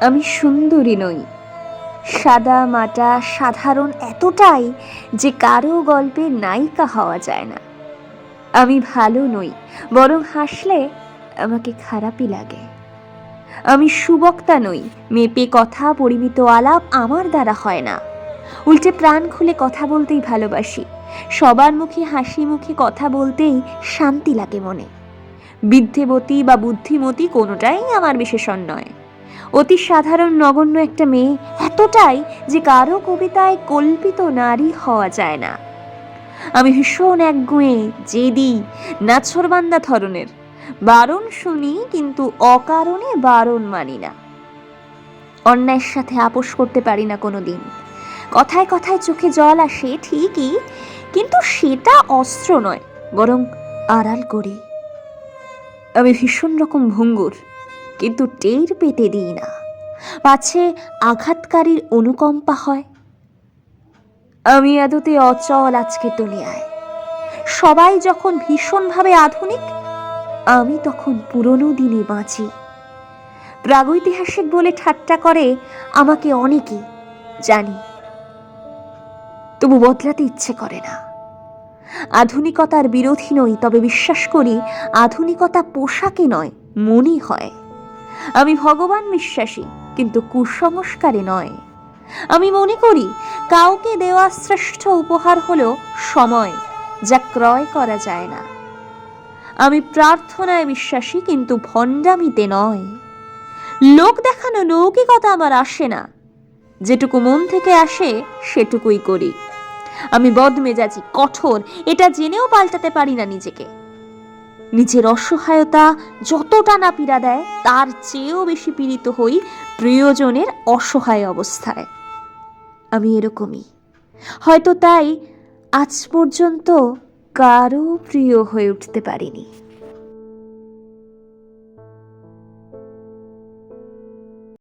আমি সুন্দরী নই। সাদা মাটা সাধারণ এতটাই যে কারও গল্পে নায়িকা হওয়া যায় না। আমি ভালো নই, বরং হাসলে আমাকে খারাপই লাগে। আমি সুবক্তা নই, মেপে কথা পরিমিত আলাপ আমার দ্বারা হয় না। উল্টে প্রাণ খুলে কথা বলতেই ভালোবাসি। সবার মুখে হাসি মুখে কথা বলতেই শান্তি লাগে মনে। বিদ্যেবতী বা বুদ্ধিমতী কোনোটাই আমার বিশেষণ নয়। অতি সাধারণ নগণ্য একটা মেয়ে এতটাই যে কারও কবিতায় কল্পিত নারী হওয়া যায় না। আমি ভীষণ একগুঁয়ে, জেদি, নাছরবান্দা ধরনের। বারণ শুনি কিন্তু অকারণে বারণ মানি না। অন্যায়ের সাথে আপোষ করতে পারি না কোনো দিন কথায় কথায় চোখে জল আসে ঠিকই, কিন্তু সেটা অস্ত্র নয়, বরং আড়াল করি। আমি ভীষণ রকম ভঙ্গুর। কিন্তু টের পেতে দিই না। পাছে আঘাতকারীর অনুকম্পা হয়। আমি আদতে অচল আজকে দুনিয়ায়। সবাই যখন ভীষণভাবে আধুনিক, আমি তখন পুরনো দিনে বাঁচি। প্রাগৈতিহাসিক বলে ঠাট্টা করে আমাকে অনেকে, জানি। তবু বদলাতে ইচ্ছে করে না। আধুনিকতার বিরোধী নই, তবে বিশ্বাস করি আধুনিকতা পোশাকে নয়, মনে হয়। আমি ভগবান বিশ্বাসী, কিন্তু কুসংস্কারে নয়। আমি মনে করি, কাউকে দেওয়া শ্রেষ্ঠ উপহার হলো সময়, যা ক্রয় করা যায় না। আমি প্রার্থনায় বিশ্বাসী, কিন্তু ভণ্ডামিতে নয়। লোক দেখানো লৌকিকতা আমার আসে না। যেটুকু মন থেকে আসে, সেটুকুই করি। আমি বদমেজাজি, কঠোর, এটা জেনেও পাল্টাতে পারি না নিজেকে। নিজের অসহায়তা যতটা না পীড়া দেয়, তার চেয়েও বেশি পীড়িত হই প্রিয়জনের অসহায় অবস্থায়। আমি এরকমই। হয়তো তাই আজ পর্যন্ত কারও প্রিয় হয়ে উঠতে পারিনি।